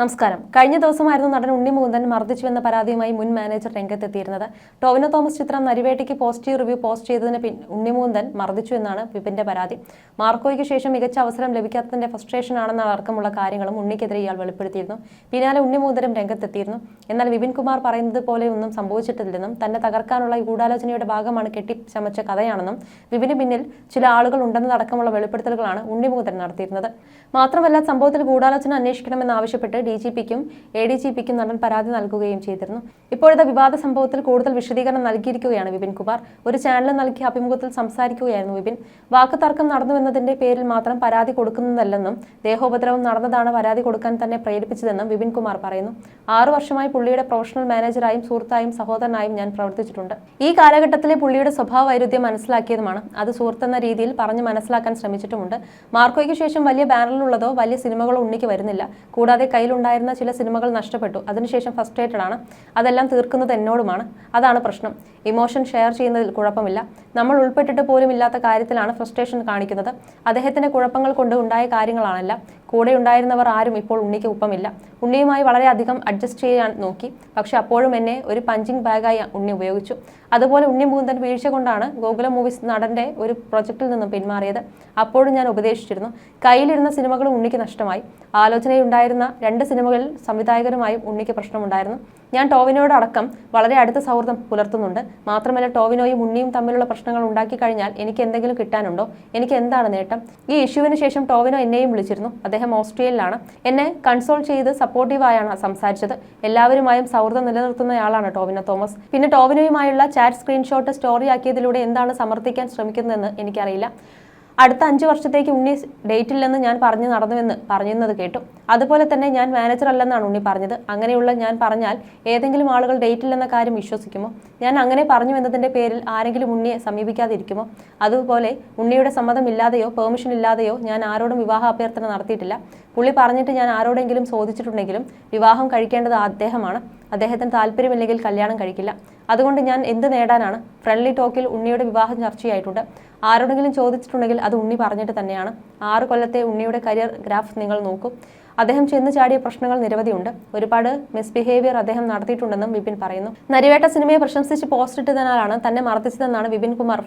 നമസ്കാരം. കഴിഞ്ഞ ദിവസമായിരുന്നു നടൻ ഉണ്ണി മുകുന്ദൻ മർദ്ദിച്ചുവെന്ന പരാതിയുമായി മുൻ മാനേജർ രംഗത്തെത്തിയിരുന്നത്. ടോവിനോ തോമസ് ചിത്രം നരിവേട്ടയ്ക്ക് പോസിറ്റീവ് റിവ്യൂ പോസ്റ്റ് ചെയ്തതിന് പിൻ ഉണ്ണി മുകുന്ദൻ മർദ്ദിച്ചു എന്നാണ് വിപിന്റെ പരാതി. മാർക്കോയ്ക്ക് ശേഷം മികച്ച അവസരം ലഭിക്കാത്തതിന്റെ ഫ്രസ്ട്രേഷൻ ആണെന്ന അടക്കമുള്ള കാര്യങ്ങളും ഉണ്ണിക്കെതിരെ ഇയാൾ വെളിപ്പെടുത്തിയിരുന്നു. പിന്നാലെ ഉണ്ണി മുകുന്ദനും രംഗത്തെത്തിയിരുന്നു. എന്നാൽ വിപിൻ കുമാർ പറയുന്നത് പോലെ ഒന്നും സംഭവിച്ചിട്ടില്ലെന്നും തന്നെ തകർക്കാനുള്ള ഗൂഢാലോചനയുടെ ഭാഗമാണ് കെട്ടിച്ചമച്ച കഥയാണെന്നും വിപിന് പിന്നിൽ ചില ആളുകൾ ഉണ്ടെന്നതടക്കമുള്ള വെളിപ്പെടുത്തലുകളാണ് ഉണ്ണി മുകുന്ദൻ നടത്തിയിരുന്നത്. മാത്രമല്ല സംഭവത്തിൽ ഗൂഢാലോചന അന്വേഷിക്കണമെന്ന് ആവശ്യപ്പെട്ട് ഡി ജി പിക്കും എ ഡി ജി പിക്കും നടൻ പരാതി നൽകുകയും ചെയ്തിരുന്നു. ഇപ്പോഴത്തെ വിവാദ സംഭവത്തിൽ കൂടുതൽ വിശദീകരണം നൽകിയിരിക്കുകയാണ് വിപിൻ കുമാർ. ഒരു ചാനലിൽ നൽകിയ അഭിമുഖത്തിൽ സംസാരിക്കുകയായിരുന്നു വിപിൻ. വാക്ക് തർക്കം നടന്നുവെന്നതിന്റെ പേരിൽ മാത്രം പരാതി കൊടുക്കുന്നതല്ലെന്നും ദേഹോപദ്രവം നടന്നതാണ് പരാതി കൊടുക്കാൻ തന്നെ പ്രേരിപ്പിച്ചതെന്നും വിപിൻ കുമാർ പറയുന്നു. ആറു വർഷമായി പുള്ളിയുടെ പ്രൊഫഷണൽ മാനേജറായും സുഹൃത്തായും സഹോദരനായും ഞാൻ പ്രവർത്തിച്ചിട്ടുണ്ട്. ഈ കാലഘട്ടത്തിലെ പുള്ളിയുടെ സ്വഭാവ വൈരുദ്ധ്യം മനസ്സിലാക്കിയതുമാണ്. അത് സുഹൃത്തെന്ന രീതിയിൽ പറഞ്ഞ് മനസ്സിലാക്കാൻ ശ്രമിച്ചിട്ടുമുണ്ട്. മാർക്കോയ്ക്ക് ശേഷം വലിയ ബാനറിലുള്ളതോ വലിയ സിനിമകളോ ഉണ്ണിക്ക് വരുന്നില്ല. കൂടാതെ കയ്യിലുണ്ടായിരുന്ന ചില സിനിമകൾ നഷ്ടപ്പെട്ടു. അതിനുശേഷം ഫ്രസ്ട്രേറ്റഡ് ആണ്. അതെല്ലാം തീർക്കുന്നത് എന്നോടുമാണ്. അതാണ് പ്രശ്നം. ഇമോഷൻ ഷെയർ ചെയ്യുന്നതിൽ കുഴപ്പമില്ല. നമ്മൾ ഉൾപ്പെട്ടിട്ട് പോലും ഇല്ലാത്ത കാര്യത്തിലാണ് ഫ്രസ്ട്രേഷൻ കാണിക്കുന്നത്. അദ്ദേഹത്തിന്റെ കുഴപ്പങ്ങൾ കൊണ്ട് ഉണ്ടായ കാര്യങ്ങളാണല്ല. കൂടെ ഉണ്ടായിരുന്നവർ ആരും ഇപ്പോൾ ഉണ്ണിക്ക് ഒപ്പമില്ല. ഉണ്ണിയുമായി വളരെയധികം അഡ്ജസ്റ്റ് ചെയ്യാൻ നോക്കി. പക്ഷെ അപ്പോഴും എന്നെ ഒരു പഞ്ചിങ് ബാഗായി ഉണ്ണി ഉപയോഗിച്ചു. അതുപോലെ ഉണ്ണി മുകുന്ദൻ വീഴ്ച കൊണ്ടാണ് ഗോകുല മൂവീസ് നടന്റെ ഒരു പ്രൊജക്റ്റിൽ നിന്നും പിന്മാറിയത്. അപ്പോഴും ഞാൻ ഉപദേശിച്ചിരുന്നു. കയ്യിലിരുന്ന സിനിമകളും ഉണ്ണിക്ക് നഷ്ടമായി. ആലോചനയുണ്ടായിരുന്ന രണ്ട് സിനിമകളിൽ സംവിധായകരുമായും ഉണ്ണിക്ക് പ്രശ്നമുണ്ടായിരുന്നു. ഞാൻ ടോവിനോട് അടക്കം വളരെ അടുത്ത സൗഹൃദം പുലർത്തുന്നുണ്ട്. മാത്രമല്ല ടോവിനോയും ഉണ്ണിയും തമ്മിലുള്ള പ്രശ്നങ്ങൾ ഉണ്ടാക്കി കഴിഞ്ഞാൽ എനിക്ക് എന്തെങ്കിലും കിട്ടാനുണ്ടോ? എനിക്ക് എന്താണ് നേട്ടം? ഈ ഇഷ്യൂവിന് ശേഷം ടോവിനോ എന്നെയും വിളിച്ചിരുന്നു. അദ്ദേഹം ഓസ്ട്രേലിയയിലാണ് എന്നെ കൺസോൾ ചെയ്ത് സപ്പോർട്ടീവായാണ് സംസാരിച്ചത്. എല്ലാവരുമായും സൗഹൃദം നിലനിർത്തുന്നയാളാണ് ടോവിനോ തോമസ്. പിന്നെ ടോവിനോയുമായുള്ള ചാറ്റ് സ്ക്രീൻഷോട്ട് സ്റ്റോറിയാക്കിയതിലൂടെ എന്താണ് സമർത്ഥിക്കാൻ ശ്രമിക്കുന്നതെന്ന് എനിക്കറിയില്ല. അടുത്ത അഞ്ച് വർഷത്തേക്ക് ഉണ്ണി ഡേറ്റില്ലെന്ന് ഞാൻ പറഞ്ഞു നടന്നുവെന്ന് പറഞ്ഞിരുന്നത് കേട്ടു. അതുപോലെ തന്നെ ഞാൻ മാനേജർ അല്ലെന്നാണ് ഉണ്ണി പറഞ്ഞത്. അങ്ങനെയുള്ള ഞാൻ പറഞ്ഞാൽ ഏതെങ്കിലും ആളുകൾ ഡേറ്റ് ഇല്ലെന്ന കാര്യം വിശ്വസിക്കുമോ? ഞാൻ അങ്ങനെ പറഞ്ഞു എന്നതിന്റെ പേരിൽ ആരെങ്കിലും ഉണ്ണിയെ സമീപിക്കാതിരിക്കുമോ? അതുപോലെ ഉണ്ണിയുടെ സമ്മതമില്ലാതെയോ പെർമിഷൻ ഇല്ലാതെയോ ഞാൻ ആരോടും വിവാഹ അഭ്യർത്ഥന നടത്തിയിട്ടില്ല. പുള്ളി പറഞ്ഞിട്ട് ഞാൻ ആരോടെങ്കിലും ചോദിച്ചിട്ടുണ്ടെങ്കിലും വിവാഹം കഴിക്കേണ്ടത് അദ്ദേഹമാണ്. അദ്ദേഹത്തിന് താല്പര്യമില്ലെങ്കിൽ കല്യാണം കഴിക്കില്ല. അതുകൊണ്ട് ഞാൻ എന്ത് നേടാനാണ് ഫ്രണ്ട്ലി ടോക്കിൽ ഉണ്ണിയുടെ വിവാഹം ചർച്ചയായിട്ടുണ്ട്. ആരോടെങ്കിലും ചോദിച്ചിട്ടുണ്ടെങ്കിൽ അത് ഉണ്ണി പറഞ്ഞിട്ട് തന്നെയാണ്. ആറ് കൊല്ലത്തെ ഉണ്ണിയുടെ കരിയർ ഗ്രാഫ് നിങ്ങൾ നോക്കും. അദ്ദേഹം ചെന്ന് ചാടിയ പ്രശ്നങ്ങൾ നിരവധിയുണ്ട്. ഒരുപാട് മിസ്ബിഹേവിയർ അദ്ദേഹം നടത്തിയിട്ടുണ്ടെന്നും വിപിൻ പറയുന്നു. നരിവേട്ട സിനിമയെ പ്രശംസിച്ച് പോസ്റ്റ് ഇട്ടതിനാലാണ് തന്നെ മർദ്ദിച്ചതെന്നാണ് വിപിൻ കുമാർ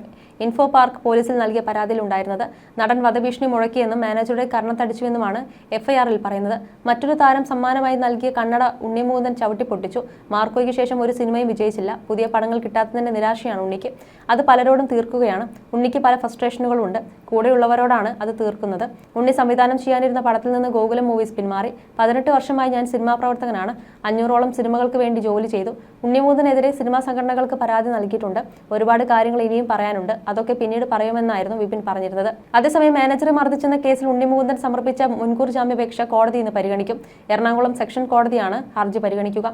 ഇൻഫോ പാർക്ക് പോലീസിൽ നൽകിയ പരാതിയിൽ ഉണ്ടായിരുന്നത്. നടൻ വധഭീഷണി മുഴക്കിയെന്നും മാനേജറുടെ കർണത്തടിച്ചുവെന്നുമാണ് എഫ്ഐആറിൽ പറയുന്നത്. മറ്റൊരു താരം സമ്മാനമായി നൽകിയ കണ്ണട ഉണ്ണിമൂന്നൻ ചവിട്ടി പൊട്ടിച്ചു. മാർക്കോയ്ക്ക് ശേഷം ഒരു സിനിമയും വിജയിച്ചില്ല. പുതിയ പടങ്ങൾ കിട്ടാത്തതിന്റെ നിരാശയാണ് ഉണ്ണിക്ക്. അത് പലരോടും തീർക്കുകയാണ്. ഉണ്ണിക്ക് പല ഫ്രസ്ട്രേഷനുകളും ഉണ്ട് കൂടെയുള്ളവരോടാണ് അത് തീർക്കുന്നത്. ഉണ്ണി സംവിധാനം ചെയ്യാനിരുന്ന പടത്തിൽ നിന്ന് ഗോകുലം മൂവീസ് പിന്മാറി. പതിനെട്ട് വർഷമായി ഞാൻ സിനിമാ പ്രവർത്തകനാണ്. അഞ്ഞൂറോളം സിനിമകൾക്ക് വേണ്ടി ജോലി ചെയ്തു. ഉണ്ണിമൂതനെതിരെ സിനിമാ സംഘടനകൾക്ക് പരാതി നൽകിയിട്ടുണ്ട്. ഒരുപാട് കാര്യങ്ങൾ ഇനിയും പറയാനുണ്ട്. അതൊക്കെ പിന്നീട് പറയുമെന്നായിരുന്നു വിപിൻ പറഞ്ഞിരുന്നത്. അതേസമയം മാനേജറെ മർദ്ദിച്ചെന്ന കേസിൽ ഉണ്ണിമൂതൻ സമർപ്പിച്ച മുൻകൂർ ജാമ്യപേക്ഷ കോടതി ഇന്ന് പരിഗണിക്കും. എറണാകുളം സെക്ഷൻ കോടതിയാണ് ഹർജി പരിഗണിക്കുക.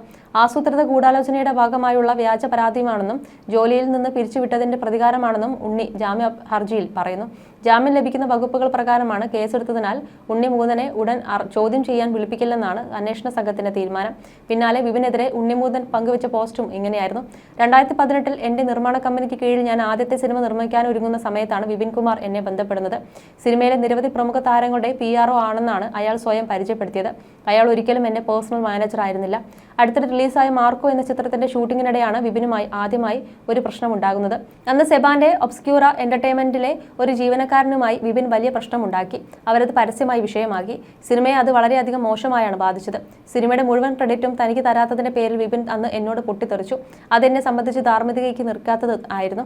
ആസൂത്രിത ഗൂഢാലോചനയുടെ ഭാഗമായുള്ള വ്യാജ പരാതിയുമാണെന്നും ജോലിയിൽ നിന്ന് പിരിച്ചുവിട്ടതിന്റെ പ്രതികാരമാണെന്നും ഉണ്ണി ജാമ്യ ഹർജിയിൽ പറയുന്നു. ജാമ്യം ലഭിക്കുന്ന വകുപ്പുകൾ പ്രകാരമാണ് കേസെടുത്തതിനാൽ ഉണ്ണി മുകുന്ദനെ ഉടൻ ചോദ്യം ചെയ്യാൻ വിളിപ്പിക്കില്ലെന്നാണ് അന്വേഷണ സംഘത്തിന്റെ തീരുമാനം. പിന്നാലെ വിപിനെതിരെ ഉണ്ണിമൂതൻ പങ്കുവച്ച പോസ്റ്റും ഇങ്ങനെയായിരുന്നു. രണ്ടായിരത്തി പതിനെട്ടിൽ എന്റെ നിർമ്മാണ കമ്പനിക്ക് കീഴിൽ ഞാൻ ആദ്യത്തെ സിനിമ നിർമ്മിക്കാൻ ഒരുങ്ങുന്ന സമയത്താണ് വിപിൻ കുമാർ എന്നെ ബന്ധപ്പെടുന്നത്. സിനിമയിലെ നിരവധി പ്രമുഖ താരങ്ങളുടെ പി ആണെന്നാണ് അയാൾ സ്വയം പരിചയപ്പെടുത്തിയത്. അയാൾ ഒരിക്കലും എന്റെ പേഴ്സണൽ മാനേജർ ആയിരുന്നില്ല. അടുത്തിടെ റിലീസായ മാർക്കോ എന്ന ചിത്രത്തിന്റെ ഷൂട്ടിങ്ങിനിടെയാണ് വിപിനുമായി ആദ്യമായി ഒരു പ്രശ്നമുണ്ടാകുന്നത്. അന്ന് സെബാന്റെ ഒബ്സ്ക്യൂറ എന്റർടൈൻമെന്റിലെ ഒരു ജീവനക്കാരനുമായി വിപിൻ വലിയ പ്രശ്നമുണ്ടാക്കി. അവരത് പരസ്യമായി വിഷയമാക്കി. സിനിമയെ അത് വളരെയധികം മോശമായാണ് ബാധിച്ചത്. സിനിമയുടെ മുഴുവൻ ക്രെഡിറ്റും തനിക്ക് തരാത്തതിന്റെ പേരിൽ വിപിൻ അന്ന് എന്നോട് പൊട്ടിത്തെറിച്ചു. അതെന്നെ സംബന്ധിച്ച് ധാർമ്മികതയ്ക്ക് നിൽക്കാത്തത് ആയിരുന്നു.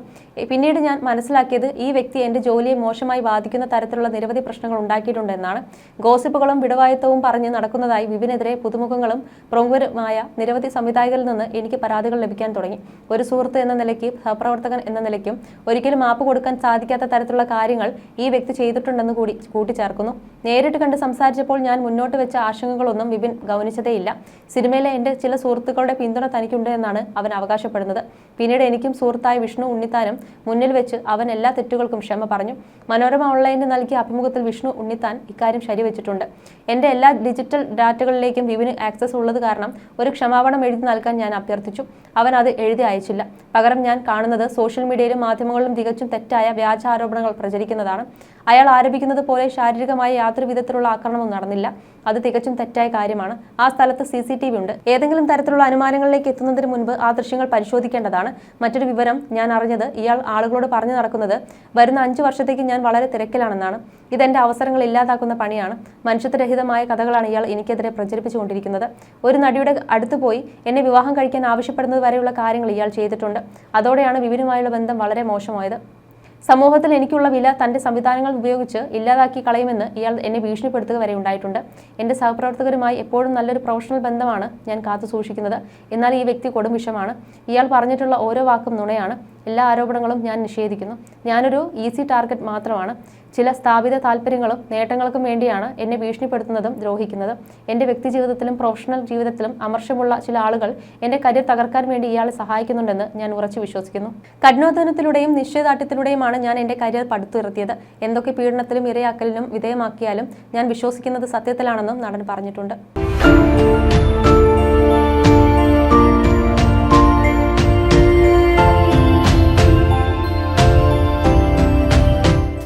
പിന്നീട് ഞാൻ മനസ്സിലാക്കിയത് ഈ വ്യക്തി എന്റെ ജോലിയെ മോശമായി ബാധിക്കുന്ന തരത്തിലുള്ള നിരവധി പ്രശ്നങ്ങൾ ഉണ്ടാക്കിയിട്ടുണ്ടെന്നാണ്. ഗോസിപ്പുകളും വിടവായത്വവും പറഞ്ഞ് നടക്കുന്നതായി വിപിനെതിരെ പുതുമുഖങ്ങളും പ്രമുഖരുമായ നിരവധി സംവിധായകരിൽ നിന്ന് എനിക്ക് പരാതികൾ ലഭിക്കാൻ തുടങ്ങി. ഒരു സുഹൃത്ത് എന്ന നിലയ്ക്ക് സഹപ്രവർത്തകൻ എന്ന നിലയ്ക്കും ഒരിക്കലും മാപ്പ് കൊടുക്കാൻ സാധിക്കാത്ത തരത്തിലുള്ള കാര്യങ്ങൾ ഈ വ്യക്തി ചെയ്തിട്ടുണ്ടെന്ന് കൂടി കൂട്ടിച്ചേർക്കുന്നു. നേരിട്ട് കണ്ട് സംസാരിച്ചപ്പോൾ ഞാൻ മുന്നോട്ട് വെച്ച ആശങ്കകളൊന്നും വിപിൻ ഗൗനിച്ചതേയില്ല. സിനിമയിലെ എന്റെ ചില സുഹൃത്തുക്കളുടെ പിന്തുണ തനിക്കുണ്ട് എന്നാണ് അവൻ അവകാശപ്പെടുന്നത്. പിന്നീട് എനിക്കും സുഹൃത്തായ വിഷ്ണു ഉണ്ണിത്താനും മുന്നിൽ വെച്ച് അവൻ എല്ലാ തെറ്റുകൾക്കും ക്ഷമ പറഞ്ഞു. മനോരമ ഓൺലൈനിൽ നൽകിയ അഭിമുഖത്തിൽ വിഷ്ണു ഉണ്ണിത്താൻ ഇക്കാര്യം ശരിവച്ചിട്ടുണ്ട്. എന്റെ എല്ലാ ഡിജിറ്റൽ ഡാറ്റകളിലേക്കും വിവിന് ആക്സസ് ഉള്ളത് കാരണം ഒരു ക്ഷമാപണം എഴുതി നൽകാൻ ഞാൻ അഭ്യർത്ഥിച്ചു. അവൻ അത് എഴുതി അയച്ചില്ല. പകരം ഞാൻ കാണുന്നത് സോഷ്യൽ മീഡിയയിലും മാധ്യമങ്ങളിലും തികച്ചും തെറ്റായ വ്യാജ ആരോപണങ്ങൾ പ്രചരിക്കുന്നതാണ്. അയാൾ ആരോപിക്കുന്നത് പോലെ ശാരീരികമായ യാതൊരു വിധത്തിലുള്ള ആക്രമണവും നടന്നില്ല. അത് തികച്ചും തെറ്റായ കാര്യമാണ്. ആ സ്ഥലത്ത് സി സി ടി വി ഉണ്ട്. ഏതെങ്കിലും തരത്തിലുള്ള അനുമാനങ്ങളിലേക്ക് എത്തുന്നതിന് മുൻപ് ആ ദൃശ്യങ്ങൾ പരിശോധിക്കേണ്ടതാണ്. മറ്റൊരു വിവരം ഞാൻ അറിഞ്ഞത് ഇയാൾ ആളുകളോട് പറഞ്ഞു നടക്കുന്നത് വരുന്ന അഞ്ചു വർഷത്തേക്ക് ഞാൻ വളരെ തിരക്കിലാണെന്നാണ്. ഇതെന്റെ അവസരങ്ങൾ ഇല്ലാതാക്കുന്ന പണിയാണ്. മനുഷ്യത്വരഹിതമായ കഥകളാണ് ഇയാൾ എനിക്കെതിരെ പ്രചരിപ്പിച്ചുകൊണ്ടിരിക്കുന്നത്. ഒരു നടിയുടെ അടുത്ത് പോയി എന്നെ വിവാഹം കഴിക്കാൻ ആവശ്യപ്പെടുന്നത് വരെയുള്ള കാര്യങ്ങൾ ഇയാൾ ചെയ്തിട്ടുണ്ട്. അതോടെയാണ് വിപിനുമായുള്ള ബന്ധം വളരെ മോശമായത്. സമൂഹത്തിൽ എനിക്കുള്ള വില തന്റെ സംവിധാനങ്ങൾ ഉപയോഗിച്ച് ഇല്ലാതാക്കി കളയുമെന്ന് ഇയാൾ എന്നെ ഭീഷണിപ്പെടുത്തുക വരെ ഉണ്ടായിട്ടുണ്ട്. എന്റെ സഹപ്രവർത്തകരുമായി എപ്പോഴും നല്ലൊരു പ്രൊഫഷണൽ ബന്ധമാണ് ഞാൻ കാത്തു സൂക്ഷിക്കുന്നത്. എന്നാൽ ഈ വ്യക്തി കൊടും വിഷമാണ്. ഇയാൾ പറഞ്ഞിട്ടുള്ള ഓരോ വാക്കും നുണയാണ്. എല്ലാ ആരോപണങ്ങളും ഞാൻ നിഷേധിക്കുന്നു. ഞാനൊരു ഈസി ടാർഗറ്റ് മാത്രമാണ്. ചില സ്ഥാപിത താല്പര്യങ്ങളും നേട്ടങ്ങൾക്കും വേണ്ടിയാണ് എന്നെ ഭീഷണിപ്പെടുത്തുന്നതും ദ്രോഹിക്കുന്നതും. എന്റെ വ്യക്തി ജീവിതത്തിലും പ്രൊഫഷണൽ ജീവിതത്തിലും അമർഷമുള്ള ചില ആളുകൾ എന്റെ കരിയർ തകർക്കാൻ വേണ്ടി ഇയാളെ സഹായിക്കുന്നുണ്ടെന്ന് ഞാൻ ഉറച്ചു വിശ്വസിക്കുന്നു. കഠിനോധനത്തിലൂടെയും നിശ്ചയദാർഢ്യത്തിലൂടെയുമാണ് ഞാൻ എന്റെ കരിയർ പടുത്തുയർത്തിയത്. എന്തൊക്കെ പീഡനത്തിലും ഇരയാക്കലിനും വിധേയമാക്കിയാലും ഞാൻ വിശ്വസിക്കുന്നത് സത്യത്തിലാണെന്നും നടൻ പറഞ്ഞിട്ടുണ്ട്.